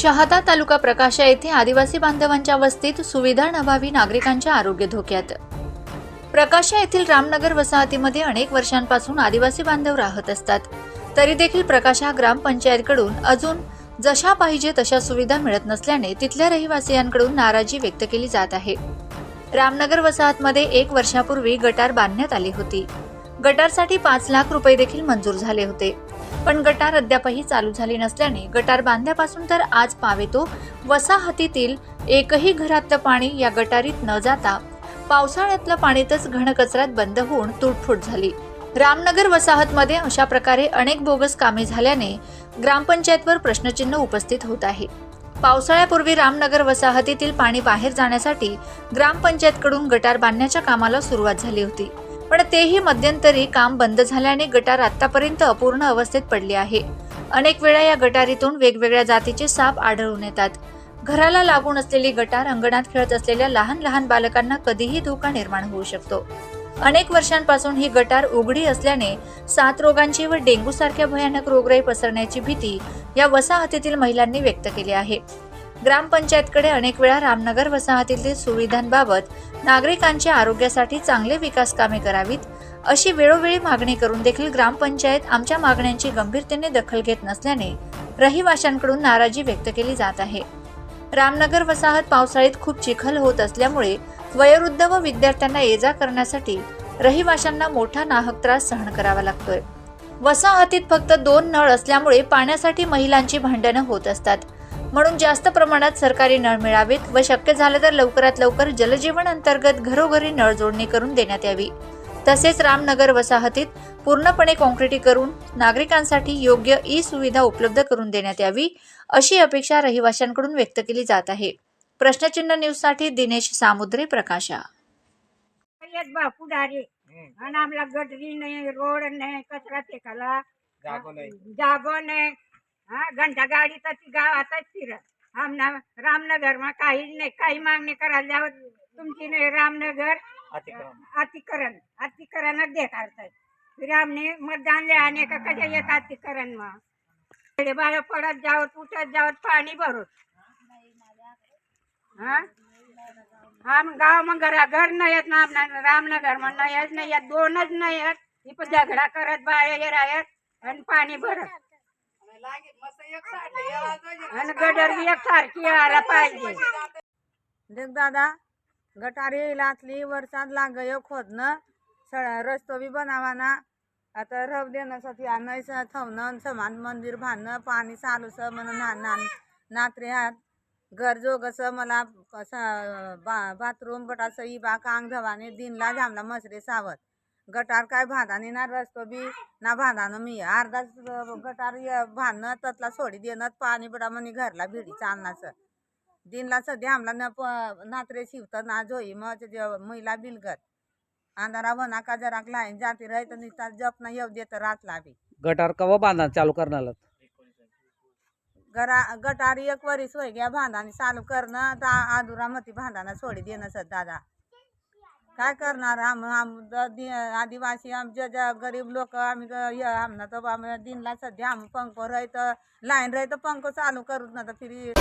शहादा तालुका प्रकाशा येथे आदिवासी बांधवांच्या वस्तीत सुविधा नभावी नागरिकांच्या आरोग्य धोक्यात. प्रकाशा येथील रामनगर वसाहतीमध्ये अनेक वर्षांपासून आदिवासी बांधव राहत असतात. तरी देखील प्रकाशा ग्रामपंचायतकडून अजून जशा पाहिजे तशा सुविधा मिळत नसल्याने तिथल्या रहिवासियांकडून नाराजी व्यक्त केली जात आहे. रामनगर वसाहतमध्ये एक वर्षापूर्वी गटार बांधण्यात आली होती. गटारसाठी पाच लाख रुपये देखील मंजूर झाले होते. पण गटार अद्यापही चालू झाली नसल्याने गटार बांधल्यापासून तर आज पावेतो वसाहतीतील एकही घरातलं पाणी या गटारीत न जाता पावसाळ्यातलं पाणीतच घनकचऱ्यात बंद होऊन तुटफूट झाली. रामनगर वसाहतमध्ये अशा प्रकारे अनेक बोगस कामे झाल्याने ग्रामपंचायतवर प्रश्नचिन्ह उपस्थित होत आहे. पावसाळ्यापूर्वी रामनगर वसाहतीतील पाणी बाहेर जाण्यासाठी ग्रामपंचायतकडून गटार बांधण्याच्या कामाला सुरुवात झाली होती. पण तेही मध्यंतरी काम बंद झाल्याने गटार आतापर्यंत अपूर्ण अवस्थेत पडले आहे. अनेक वेळा या गटारीतून वेगवेगळ्या जातीचे साप आढळून येतात. घराला लागून असलेली गटार अंगणात खेळत असलेल्या लहान लहान बालकांना कधीही धोका निर्माण होऊ शकतो. अनेक वर्षांपासून ही गटार उघडी असल्याने सात रोगांची व डेंग्यू सारख्या भयानक रोगराई पसरण्याची भीती या वसाहतीतील महिलांनी व्यक्त केली आहे. ग्रामपंचायतकडे अनेक वेळा रामनगर वसाहतीतील सुविधांबाबत नागरिकांच्या आरोग्यासाठी चांगले विकास कामे करावीत अशी वेळोवेळी मागणी करून देखील ग्रामपंचायत आमच्या मागण्यांची गंभीरतेने दखल घेत नसल्याने रहिवाशांकडून नाराजी व्यक्त केली जात आहे. रामनगर वसाहत पावसाळ्यात खूप चिखल होत असल्यामुळे वयोवृद्ध व विद्यार्थ्यांना ये जा करण्यासाठी रहिवाशांना मोठा नाहक त्रास सहन करावा लागतोय. वसाहतीत फक्त दोन नळ असल्यामुळे पाण्यासाठी महिलांची भांडणं होत असतात. म्हणून जास्त प्रमाणात सरकारी नळ मिळावेत व शक्य झालं तर लवकरात लवकर जलजीवन अंतर्गत घरोघरी नळ जोडणी करून देण्यात यावी. तसेच रामनगर वसाहतीत पूर्णपणे कॉन्क्रिटी करून नागरिकांसाठी योग्य ई सुविधा उपलब्ध करून देण्यात यावी अशी अपेक्षा रहिवाशांकडून व्यक्त केली जात आहे. प्रश्नचिन्ह न्यूजसाठी दिनेश सामुद्रे प्रकाशा. आणि आम्हाला गटरी नाही रोड नाही कचरा फेकायला जागो नाही. हा घंटा गाडी तर ती गावातच फिरत आमना रामनगर मा काही नाही काही मागणी करायला जावं तुमची नाही रामनगर अतिक्रमण. अतिकरण अतिकरणच देखाडतात फिर आमने मतदान ले आने का कशा येत अतिकरण मग? बाया पडत जावत उठत जावत पाणी भरत हा? हा मग गाव मग घरा घर नाही येत ना रामनगर मग नाही येत नाही येत दोनच नाही येत. ही झगडा करत बाया हे राहत आणि पाणी भरत. आणि गडर बी एक सारखी यायला पाहिजे. देख दादा गटारी लाचली वर्षात लागय खोदणं सळ रस्तो बी बनावाना. आता रव देण्यासाठी आणय थवणं समान मंदिर बांधणं पाणी चालूस म्हणून ना ना नात्रे हात. घर जोगस मला बा बाथरूम बटासं ई बा कांग धवाने दिनला जामला मसरे सावत. गटार काय भांदाने ना रस्तो बी? ना भांदानं मी. अर्धा गटार य- बांधणं ततला सोडी देणं पाणी बडा म्हणे घरला भिडीचं अन्नाचं. दिनला सध्या आमला न नात्रे शिवत ना जोई मग महिला बिलगत. अंधारा वना का जरा लाईन जाती राही तर जप ना येऊ देत रातला बी. गटार कवा बांधणार चालू करणार? गरा गटारी एक वरी सोय घ्या भांदानी चालू करणं आदुरा मती भांदाना सोडी देणं सर दादा. काय करणार? आम आम द- दि- आदिवासी आमच्या ज्या गरीब लोक आम्ही ग- हे आमना तर आम्ही दिनला सध्या आम पंख राहत लाईन राहत पंख चालू करू ना तर फिरी.